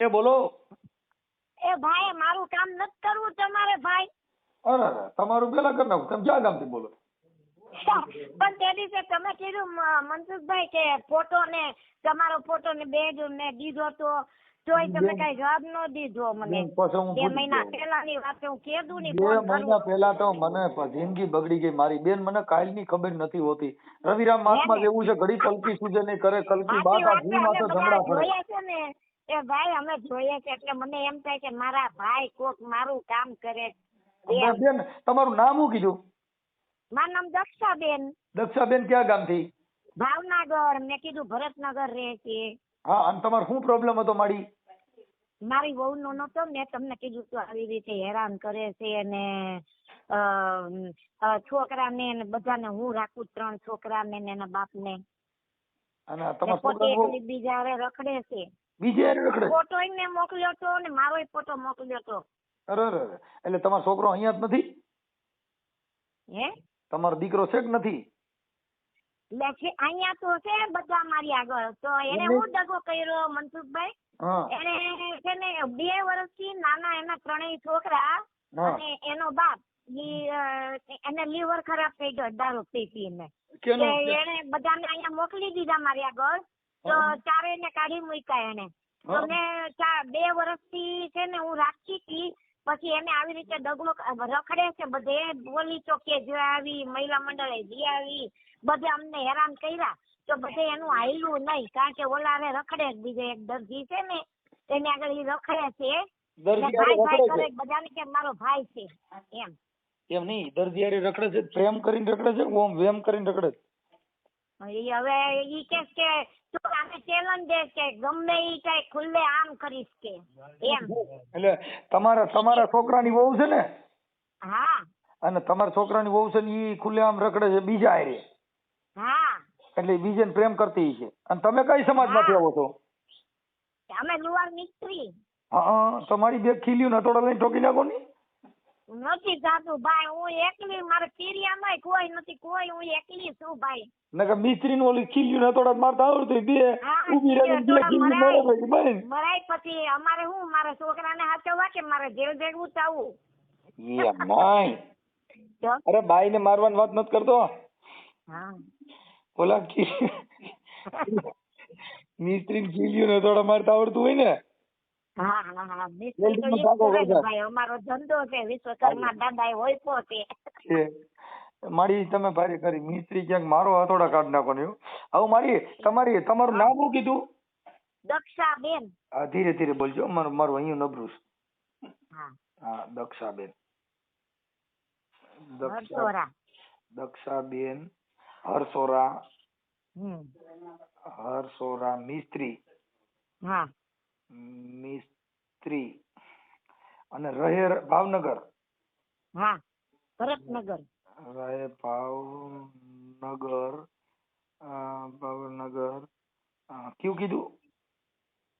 એ બોલો. એ ભાઈ મારું કામ નથી કરવું તમારે ભાઈ. અરે તમારું પેલા કરી નાખું. તમે ક્યાં ગામથી બોલો? પણ તે દિવસે તમે કીધું મનસુખભાઈ કે ફોટો ને તમારો ફોટો ને બેગ ને દીધો તો તોય તમે કઈ જવાબ ન દીધો મને. બેન, પછી હું બે મહિના પહેલાની વાત હું કીધું ની બે મહિના પહેલા તો મને જિંદગી બગડી ગઈ મારી. બેન મને કાલની ખબર નથી હોતી. રવિરામ મહાત્મા ને? જેવું છે ઘડી કલકી સૂજે નહીં કરે કલકી બાતા ઘી ને. એ ભાઈ અમે જોઈએ છે એટલે મને એમ થાય કે મારા ભાઈ કોક મારું કામ કરે બેન તમારું નામ શું કીધું? મારું નામ દક્ષાબેન. દક્ષાબેન ક્યાં ગામથી? ભાવનગર. મેં કીધું ભરતનગર રહે છે. હા અને તમારો શું પ્રોબ્લેમ હતો મારી? મારી વહુ નો નતો મેં તમને કીધું તો આવી રીતે હેરાન કરે છે અને છોકરા છોકરાને ને બધાને હું રાખું ત્રણ છોકરાને ને એના બાપને. અને ને તમારા પોતે છોકરા બીજા રખડે છે. બીજે હારે રખડે. ફોટો એને મોકલ્યો તો ને મારોય ફોટો મોકલ્યો તો. અરે અરે અરે. એટલે તમારો છોકરો અહીંયા જ નથી? હે? તમારો દીકરો છે કે નથી? એટલે છે અહીંયા તો છે બધા મારી આગળ. તો એને હું દગો કર્યો મનસુખભાઈ? હા. એને છે ને બે વર્ષથી નાના એના ત્રણેય છોકરા હા. અને એનો બાપ. ઈ અ, એને લીવર ખરાબ થઈ ગયો દારૂ પી પીને કેનો એને બધાને અહીંયા મોકલી દીધા મારી આગળ. તો. ચારે ને કાઢી મૂક્યા એને. તો મેં ચા- બે વર્ષથી છે ને હું રાખી હતી. પછી એને આવી રીતે ડગલો રખડે છે. બધે બોલી ચોકે જે આવી મહિલા મંડળે જે આવી બધે અમને હેરાન કર્યા. તો બધે એનું હાયલું નહીં. કારણ કે ઓલા હારે રખડે બીજો એક દર્જી છે ને એને આગળ ઈ રખડે છે. ભાઈ ભાઈ કરે બધાને કે મારો ભાઈ છે. એમ. એમ નહીં. દરજી રખડે છે પ્રેમ કરીને રખડે છે ઓમ વેમ કરીને રખડે છે? ઈ હવે ઈ કે કે તું આને ચેલેન્જ દે કે ગમે ઈ કઈ ખુલ્લે આમ કરીશ કે એમ. એટલે તમારા તમારા છોકરાની વહુ છે ને? હા. અને તમારા છોકરાની વહુ છે ને ઈ ખુલ્લેઆમ રખડે છે બીજા હારે. હા. એટલે બીજે પ્રેમ કરતી છે અને તમે કઈ સમાજમાંથી આવો છો? અમે લુવાર મિસ્ત્રી. હા તમારી બે ખીલ્યું નટોડા લઈને ઠોકી નાખો ને. નથી જાતું ભાઈ હું એકલી મારે તિરિયામાં કોઈ નથી કોઈ હું એકલી છું ભાઈ. નકર મિસ્ત્રી નું ઓલી ખીલ્યું નટોડા મારતા આવડતું બે ઊભી રહી બે ખીલ્યું પછી બસ. મરાય પછી અમારે હું મારા છોકરાને હાચવવા કે મારે જેલ ભેગું થવું? અરે બાઈ ને મારવાની વાત નથી કરતો? હા. ઓલા મિસ્ત્રી ખીલ્યું ને થોડા મારતા આવડતું હોય ને. હા હા હા. ભાઈ અમારો ધંધો છે વિશ્વકર્મા દાદા એ હોય પોતે મારી તમે ભારી કરી. મિસ્ત્રી ક્યાંક મારો હથોડા કાઢ નાખો ને એવું. મારી તમારી તમારું નામ શું કીધું? દક્ષાબેન. હા ધીરે ધીરે બોલજો. મારું મારું અહીંયા નબળું છે. હા. દક્ષાબેન. દક્ષા દક્ષાબેન હરસોરા. હરસોરા મિસ્ત્રી. હા. મિસ્ત્રી અને રહે ભાવનગર. હા ભરતનગર. રહે ભાવનગર ભાવનગર કયું કીધું?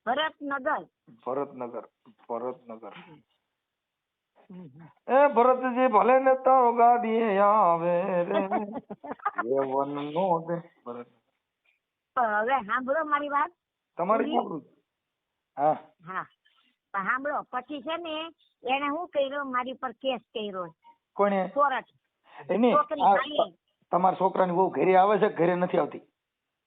ભરતનગર. ભરતનગર ભરતનગર. એ ભરતજી ભલે ને તારો ગાડીએ આવે રે. એ વનનો દે ભરત હવે સાંભળો મારી વાત. તમારે હા. પણ સાંભળો પછી છે ને એને શું કર્યો? મારી પર કેસ કર્યો. કોને સોરઠ. તમારા છોકરાની બહુ ઘરે આવે છે ઘરે નથી આવતી?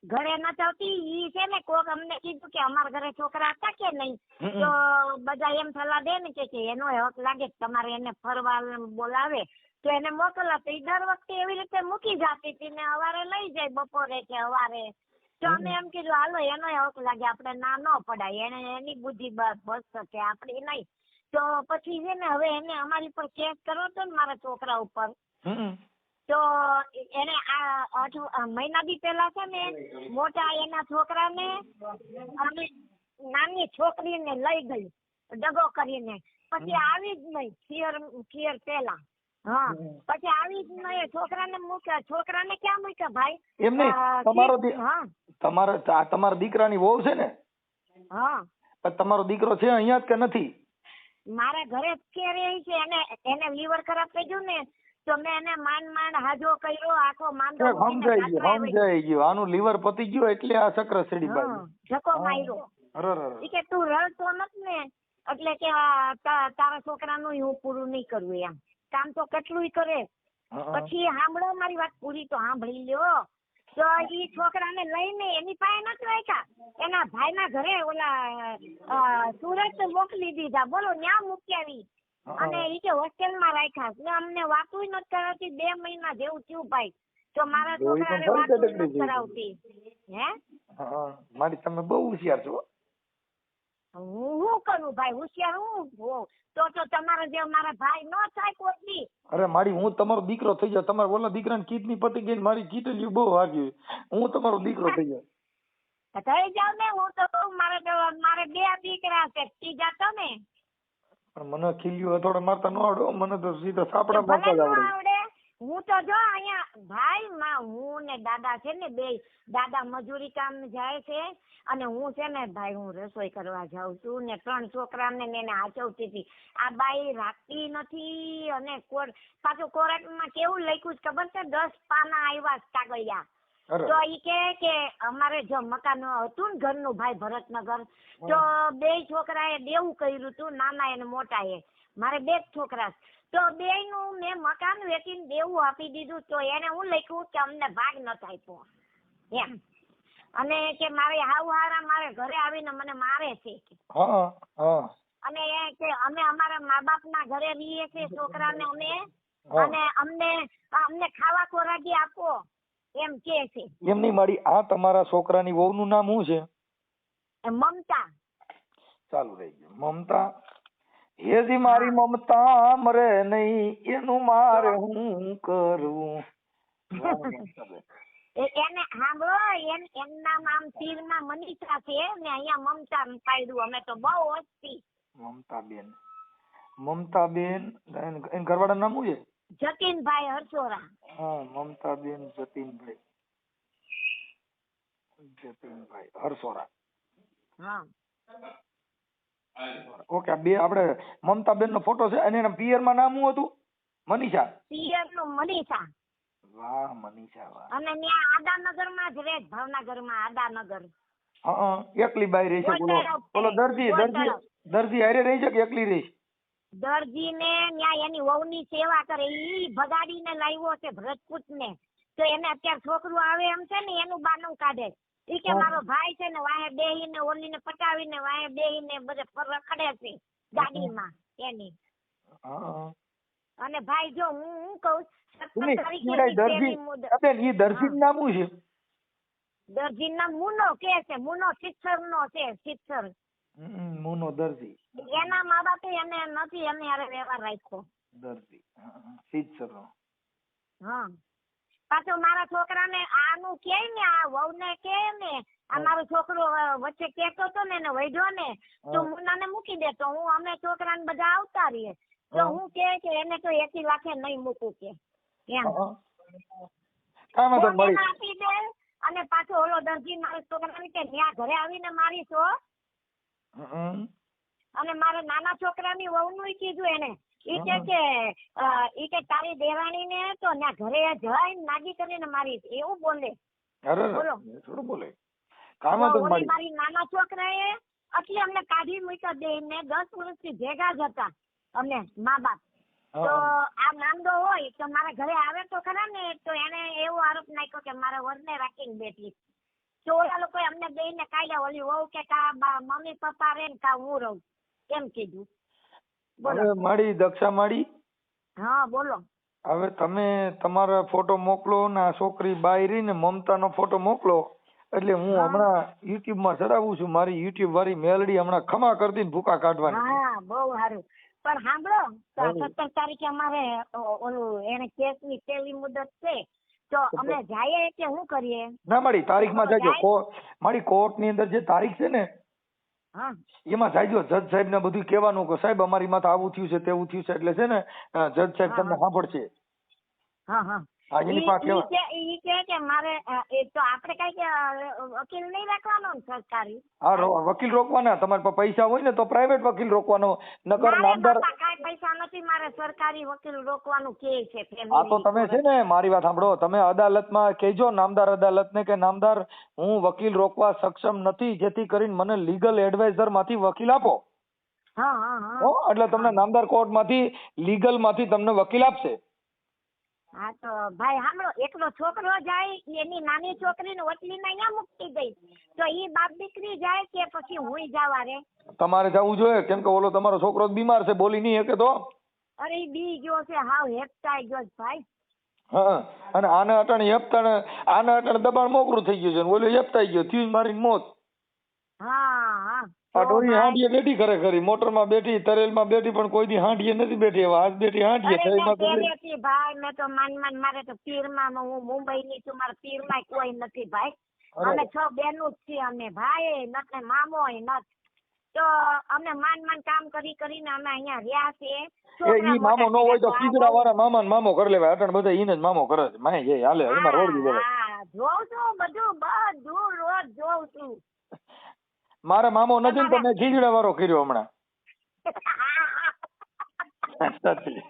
ઘરે નથી આવતી ઈ છે ને કોક અમને કીધું કે અમારા ઘરે છોકરા હતા કે નહીં? તો બધા એમ સલાહ દે ને કે એનો હક લાગે કે તમારે એને ફરવા બોલાવે. તો એને મોકલા. તો ઈ દર વખતે એવી રીતે મૂકી જતી હતી ને સવારે લઈ જાય બપોરે કે સવારે. તો અમે એમ કીધું હાલો એનો હક લાગે આપણે ના ન પડાય. એને એની બુદ્ધિ બસ શકે આપણી નહીં. તો પછી છે ને હવે એને અમારી પર કેસ કરવો તો ને મારા છોકરા ઉપર. તો એને આ મહિના દી પેલા છે ને મોટા એના છોકરાને અમે નાની છોકરીને લઈ ગઈ દગો કરીને. પછી આવી જ નહીં ખીયર ખીયર પેલા હા પછી આવી જ નહીં છોકરાને મૂક્યા. છોકરાને ક્યાં મૂક્યા ભાઈ? એમને તમારો હા. તમારા આ તમારા દીકરાની વહુ છે ને? હા. પણ તમારો દીકરો છે અહીંયા જ કે નથી? મારા ઘરે જ કે રહી છે એને એને લીવર ખરાબ થઈ ગયું ને તો મેં એને માંડ માંડ હાજો કર્યો આખો માંદો સમજાઈ ગયો સમજાઈ ગયો. આનું લીવર પતી ગયું એટલે આ ચક્ર સડી બાજુ. ધક્કો માર્યો. અરે કે તું રડતો નથી ને એટલે કે તારા છોકરાનું હું પૂરું નહીં કરું એમ. કામ તો કેટલુંય કરે. પછી સાંભળો મારી વાત પૂરી તો સાંભળી લ્યો. તો ઈ છોકરાને લઈને એની પાસે નથી રાખ્યા. એના ભાઈના ઘરે ઓલા સુરત મોકલી દીધા. બોલો ન્યા મૂકી આવી અને ઈ કે હોસ્ટેલમાં રાખ્યા. એટલે અમને વાતું નથી કરાવતી. બે મહિના જેવું થયું ભાઈ. તો મારા છોકરાને વાતું નથી કરાવતી. હે હા. મારી તમે બહુ હોશિયાર છો. હું શું કરું ભાઈ હોશિયાર હું. તો તો તમારા જેવા મારા ભાઈ ન થાય કોઈ અરે મારી હું તમારો દીકરો થઈ જાઉં. તમારા ઓલા દીકરાને કિડની પતી ગઈ મારી કીટલીઓ બહુ વાગી હું તમારો દીકરો થઈ તો થઈ જાવ ને હું તો મારે મારે બે દીકરા છે. ત્રીજા તમે? પણ મને ખીલ્યું હથોડા મારતા ન આવડો મને તો સીધા સાપડા મારતા જ આવડે. હું તો જો અહીંયા ભાઈ માં હું ને દાદા છે ને બે દાદા મજૂરી કામ જાય છે અને હું છે ને ભાઈ હું રસોઈ કરવા જાઉં છું ને ત્રણ છોકરાને ને એને હાચવતી હતી. આ બાઈ રાખતી નથી અને કોર પાછું કોર્ટમાં કેવું લખ્યું છે ખબર છે? દસ પાના આવ્યા કાગળિયા. તો ઈ કે કે અમારે જો મકાન હતું ને ઘરનું ભાઈ ભરતનગર તો બે છોકરાએ દેવું કર્યું હતું નાના એને મોટા એ મારે બે છોકરા. તો બે નું મેં મકાન વેચીને દેવું આપી દીધું તો એને હું લખ્યું કે અમને ભાગ ન આપ્યો એમ. અને કે મારે હાવ હારા મારે ઘરે આવીને મને મારે છે અને એ કે અમે અમારા મા બાપ ના ઘરે રહીએ છીએ છોકરાને અમે. અને અમને અમને ખાવા ખોરાકી આપો એમ કે છે. એમ નહીં મારી આ તમારા છોકરાની વહુનું નામ શું છે? મમતા. ચાલુ રહી ગયું. મમતા હેજી મારી મમતા મરે નહીં એનું મારે હું. કરવું એને સાંભળો એમ એનું નામ આમ ના મનીષા છે ને અહીંયા મમતા પાડ્યું. અમે તો બહુ ઓછી મમતાબેન. મમતા બેન એન ઘરવાળા નામ શું છે? જતીનભાઈ હરસોરા. હા મમતાબેન જતીનભાઈ. જતીનભાઈ હરસોરા. હા. ઓકે બે આપણે મમતાબેન નો ફોટો છે અને એના પિયરમાં નામ શું હતું? મનીષા. પિયરનું મનીષા. વાહ મનીષા વાહ. અને ત્યાં આદાનગરમાં જ રહે ભાવનગરમાં આદાનગર. હા એકલી બાઈ રહે છે બોલો. બોલો દર્દી દર્દી દર્દી હારે રહી છે કે એકલી રહે છે? દરજી ને ત્યાં એની વહુ ની સેવા કરે ઈ ભગાડીને લાવ્યો છે ભરતપૂત ને તો એને અત્યારે છોકરું આવે એમ છે ને એનું બાનું કાઢે. ઈ કે મારો ભાઈ છે ને વાહે બેહીને ઓલીને પટાવીને વાહે બેહીને બધે રખડે છે ગાડીમાં એની. અને ભાઈ જો હું હું કહું દર્જી દરજી નામ છે? દરજી ના મુનો કે છે મુનો શિક્ષર નો છે શિક્ષર મુનો દરજી. એના મા બાપે એને નથી એને હારે વ્યવહાર રાખ્યો. દરજી શિક્ષર નો હા. પાછો મારા છોકરાને આનું કે ને આ વહુને કે ને આ મારો છોકરો વચ્ચે કેતો તો ને એને વૈઢો ને તો હા. મુન્નાને મૂકી દેતો હું અમે છોકરાને બધા આવતા રહીએ. તો હું. કે કે એને તો એસી લાખે નહીં મૂકું કે. એમ. આપી દે અને પાછો ઓલો દરજી મારા છોકરાને કે ન્યા ઘરે આવીને મારી છો અને મારા નાના છોકરાની વહુનું કીધું એને. ઈ કે કે ઈ કે તારી દેરાણીને તો ના ઘરે જઈને નાગી કરીને મારી એવું બોલે. અરે થોડું બોલે. કાંઈ વાંધો મારી? મારી નાના છોકરાએ એટલે અમને કાઢી મૂક્યો દે ને દસ વર્ષથી ભેગા જ હતા અમને મા બાપ. તો આ નાંદો હોય તો મારા ઘરે આવે તો ખરા ને તો એને એવો આરોપ નાખ્યો કે મારા વરને રાખીને બેઠી. તો ઓલા લોકોએ અમને બેયને કાઢ્યા ઓલી વહુ કે કા મમ્મી પપ્પા રે ને કા હું રહું? એમ કીધું. હવે માડી દક્ષા માડી. હા બોલો. હવે તમે તમારા ફોટો મોકલો ને આ છોકરી બાઈ રહી ને મમતાનો ફોટો મોકલો. એટલે હું. હમણાં યુટ્યુબમાં ચડાવું છું. મારી યુટ્યુબ વાળી મેલડી હમણાં ખમા કરતી ને ભૂકા કાઢવાની હા બહુ સારું. પણ સાંભળો. સત્તર તારીખે અમારે ઓલું એને કેસની પહેલી મુદત છે. તો અમે જઈએ કે શું કરીએ? ના મારી તારીખમાં જાય? મારી કોર્ટની અંદર જે તારીખ છે ને એમાં જાજો જજ સાહેબ ને બધું કહેવાનું કે સાહેબ અમારી માથે આવું થયું છે તેવું થયું છે એટલે છે ને જજ સાહેબ તમને સાંભળશે. હા હા. ઈ- કે કે કે મારે એ તો આપણે કઈ કે વકીલ નહીં રાખવાનો ને સરકારી. હા વકીલ રોકવાના તમારે પાસે પૈસા હોય ને તો પ્રાઇવેટ વકીલ રોકવાનો નકર નામદાર કાઈ પૈસા નથી મારે સરકારી વકીલ રોકવાનું કે છે આ તો તમે છે ને મારી વાત સાંભળો તમે અદાલતમાં કહેજો નામદાર અદાલતને કે નામદાર હું વકીલ રોકવા સક્ષમ નથી જેથી કરીને મને લીગલ એડવાઇઝરમાંથી વકીલ આપો. હા હા હા. એટલે તમને નામદાર કોર્ટમાંથી લીગલમાંથી તમને વકીલ આપશે. હા તો ભાઈ સાંભળો એકલો છોકરો જાય એની નાની છોકરીને વકીલીને અહીંયા મૂકી ગઈ. તો ઈ બાપ દીકરી જાય કે પછી હુંય જવા રે? તમારે જવું જોઈએ. કેમ કે ઓલો તમારો છોકરો બીમાર છે બોલી નહીં શકે તો? અરે ઈ બી ગયો છે હાવ હેપતાઈ ગયો છે ભાઈ. હા અને આને અટણ હેપતાણ આને અટણ દબાણ મોકરું થઈ ગયું છે ઓલો હેપતાઈ ગયો થયું મારી મોત. હા હા. ભાઈ, હાંડીએ બેઠી ખરે ખરી મોટરમાં બેઠી તરેલમાં બેઠી પણ કોઈ દી હાંડીએ નથી બેઠી. હવે આજ બેઠી હાંડીએ થઈ મેં ભાઈ મેં તો માન માન મારે તો પીરમાં હું મુંબઈ ની છું મારા પીરમાં કોઈ નથી ભાઈ. અમે છ બેનું જ છીએ અમે ભાઈ નથી મામો નથી. તો અમે માન માન કામ કરી કરીને અમે અહીંયા રહ્યા છીએ. એ ઈ મામો નો હોય તો થયા, વાળા મામા ને મામો કરી લેવાય. અટણ બધા ઈને જ મામો કરે છે. માય જે હાલે એમાં રોડ દીધો જોઉં છું બધું બધું રોજ જોઉં છું. મારે મામો નથી ને તમે ખીજડા વાળો કર્યો હમણાં. સાચી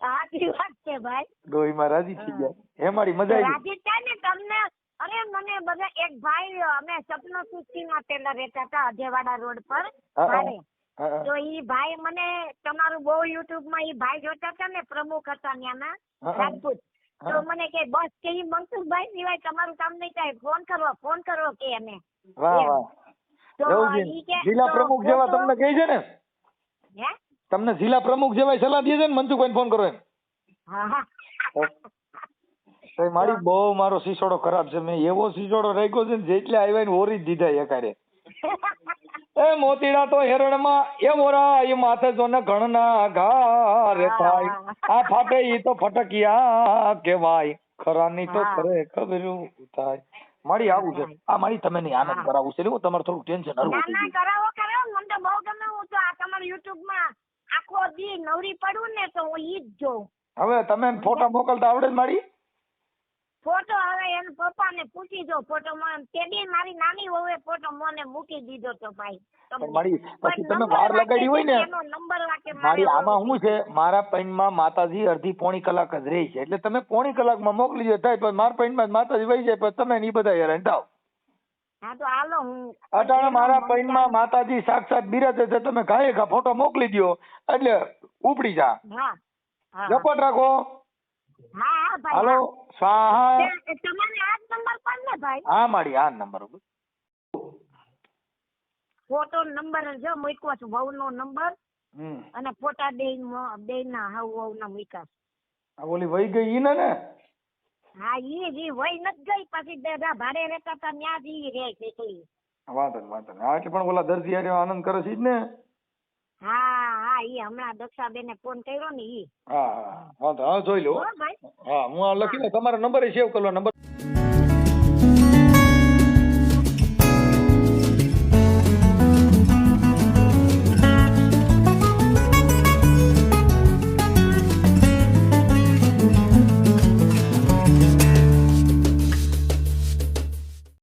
સાચી વાત છે ભાઈ. ડોહીમાં રાજી થઈ ગયા. હેમાડી મજા આવી. રાજી થાય ને તમને? અરે મને બધા એક ભાઈ અમે સપનો સુસ્તીમાં પેલા રહેતા હતા અજેવાડા રોડ પર. હા, હા. ભાડે. હા, હા. તો ઈ ભાઈ મને તમારું બહુ યુટ્યુબમાં ઈ ભાઈ જોતા હતા ને પ્રમુખ હતા ત્યાંના. રાજપૂત. તો મને કે બસ કે ઈ મનસુખભાઈ સિવાય તમારું કામ નહીં થાય. ફોન કરો ફોન કરો કે એને. વાહ વાહ. તો રઘુજી, જિલ્લા પ્રમુખ જેવા તમને કહે છે ને? તમને જિલ્લા પ્રમુખ જેવા સલાહ દે છે ને મનસુખભાઈ ફોન કરો એમ. તો મારી બહુ મારો સિસોડો ખરાબ છે. મેં એવો સિસોડો રાખ્યો છે ને જેટલે આવ્યા ને ઓરી જ દીધા એકારે. એ મોતીડા તો હેરણમાં એ મોરા એ માથે જો ને ઘણના ઘા થાય. આ ફાટે ઈ તો ફટકિયા કેવાય ખરાની તો ખરે ખબર થાય મારી આવું છે. આ મારી તમે નહીં આનંદ. કરાવું છે હું તમારે થોડું ટેન્શન હરવું ના થઈ ના ગયું કરાવો કરાવો. મને તો બહુ ગમે. હું તો આ તમારા યુટ્યુબમાં આખો દી નવરી પડું ને તો હું ઈ જ જોઉં. હવે તમે ફોટા મોકલતા આવડે મારી? ફોટો હવે એના પપ્પાને પૂછી જો ફોટો મને તે દી મારી નાની વહુએ ફોટો મને મૂકી દીધો તો ભાઈ. મારી પછી તમે વાર લગાડી હોય ને મારે આમાં શું છે? મારા પૈનમાં માતાજી અડધી પોણી કલાક જ રહી છે. એટલે તમે પોણી કલાકમાં મોકલી દો થાય પણ મારા પૈનમાં માતાજી વહી જાય પણ તમે નહીં બધા હેરાન થાવ. અટાણે મારા પૈનમાં માતાજી સાક્ષાત બિરાજે છે તમે ઘાયે ઘા ફોટો મોકલી દો એટલે ઉપડી જા. ઝપટ રાખો. ભાઈ હાલો સ્વાહા. તમારે આ નંબર પર ને ભાઈ? હા મારી આ નંબર ઉપર. ફોટો નંબર જો મૂક્યો છું વહુ નો નંબર અને ફોટા બે બે ના હાવ વહુ ના મૂક્યા આ ઓલી વહી ગઈ ઈ ને? ને હા ઈ જ ઈ વહી નથી ગઈ પછી દાદા ભાડે રહેતા તા ત્યાં જ ઈ રહે છે એકલી વાંધો વાંધો હા એટલે પણ ઓલા દરજી આનંદ કરે છે ને? હા ઈ હમણાં દક્ષાબેને ફોન કર્યો ને ઈ. હા હા હા. જોઈ લો હો હા લખી લઉં તમારો નંબર સેવ કરો નંબર